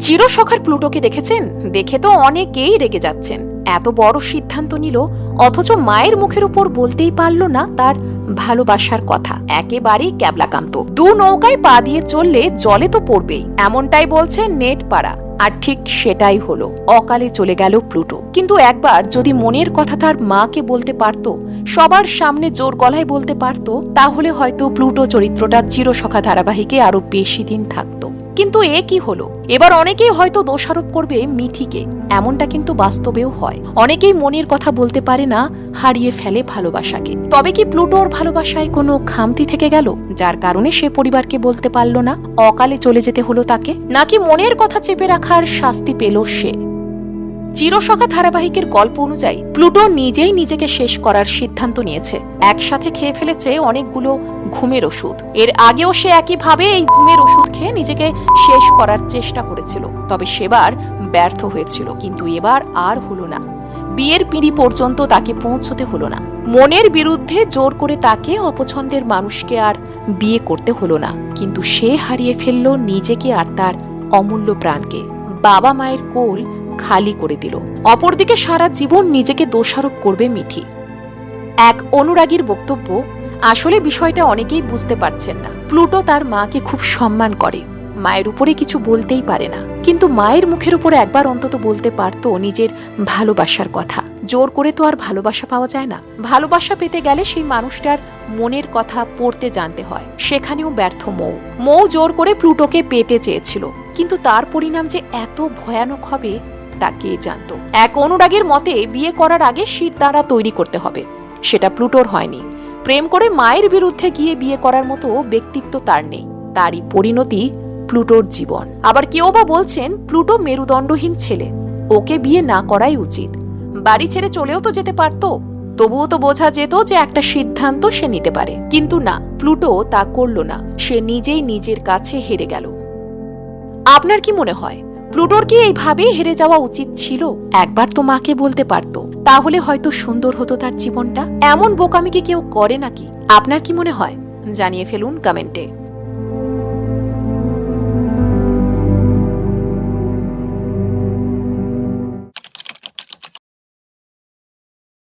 চিরসখার প্লুটোকে দেখেছেন? দেখে তো অনেকেই রেগে যাচ্ছেন। এত বড় সিদ্ধান্ত নিল, অথচ মায়ের মুখের উপর বলতেই পারল না তার ভালোবাসার কথা। একেবারেই ক্যাবলাকান্ত। দু নৌকায় পা দিয়ে চললে জলে তো পড়বেই। এমনটাই বলছে নেট পাড়া আর ঠিক সেটাই হলো, অকালে চলে গেল প্লুটো। কিন্তু একবার যদি মনের কথা তার মাকে বলতে পারতো, সবার সামনে জোর গলায় বলতে পারতো, তাহলে হয়তো প্লুটো চরিত্রটা চিরসখা ধারাবাহিকে আরও বেশি দিন থাকতো। কিন্তু এ কি হলো? এবার অনেকেই হয়তো দোষারোপ করবে মিঠিকে, এমনটা কিন্তু বাস্তবেও হয়। অনেকেই মনের কথা বলতে পারে না, হারিয়ে ফেলে ভালোবাসাকে। তবে কি প্লুটোর ভালোবাসায় কোনো খামতি থেকে গেল? যার কারণে সে পরিবারকে বলতে পারল না, অকালে চলে যেতে হলো তাকে? নাকি মনের কথা চেপে রাখার শাস্তি পেল সে? চিরসখা ধারাবাহিকের গল্প অনুযায়ী প্লুটো নিজেই নিজেকে শেষ করার সিদ্ধান্ত নিয়েছে। একসাথে খেয়ে ফেলেছে অনেকগুলো ঘুমের ওষুধ। এর আগেও সে একইভাবে এই ঘুমের ওষুধ খেয়ে নিজেকে শেষ করার চেষ্টা করেছিল। তবে সেবার ব্যর্থ হয়েছিল, কিন্তু এবার আর হলো না। বিয়ের পিঁড়ি পর্যন্ত তাকে পৌঁছতে হলো না। মনের বিরুদ্ধে জোর করে তাকে অপছন্দের মানুষকে আর বিয়ে করতে হলো না। কিন্তু সে হারিয়ে ফেলল নিজেকে আর তার অমূল্য প্রাণকে। বাবা মায়ের কোল খালি করে দিল। অপরদিকে সারা জীবন নিজেকে দোষারোপ করবে মিঠি। এক অনুরাগীর বক্তব্য, আসলে বিষয়টা অনেকেই বুঝতে পারছেন না। প্লুটো তার মাকে খুব সম্মান করে। মায়ের উপরে কিছু বলতেই পারে না। কিন্তু মায়ের মুখের উপরে একবার অন্তত বলতে পারতো নিজের ভালোবাসার কথা। জোর করে তো আর ভালোবাসা পাওয়া যায় না। ভালোবাসা পেতে গেলে সেই মানুষটার মনের কথা পড়তে জানতে হয়। সেখানেও ব্যর্থ মৌ। মৌ জোর করে প্লুটোকে পেতে চেয়েছিল। কিন্তু তার পরিণাম যে এত ভয়ানক হবে তা কে জানত। এক অনুরাগের মতে বিয়ে করার আগে শির দ্বারা তৈরি করতে হবে। সেটা প্লুটোর হয়নি। প্রেম করে মায়ের বিরুদ্ধে গিয়ে বিয়ে করার মতো ব্যক্তিত্ব তার নেই। তারই পরিণতি প্লুটোর জীবন। আবার কেউ বা বলছেন, প্লুটো মেরুদণ্ডহীন ছেলে। ওকে বিয়ে না করাই উচিত। বাড়ি ছেড়ে চলেও তো যেতে পারতো। তবুও তো বোঝা যেত যে একটা সিদ্ধান্ত সে নিতে পারে। কিন্তু না, প্লুটো তা করল না। সে নিজেই নিজের কাছে হেরে গেল। আপনার কি মনে হয়? প্লুটোর কি এইভাবে হেরে যাওয়া উচিত ছিল? একবার তো মাকে বলতে পারতো। তাহলে হয়তো সুন্দর হতো তার জীবনটা। এমন বোকামি কি কেউ করে নাকি? আপনার কি মনে হয়? জানিয়ে ফেলুন কমেন্টে।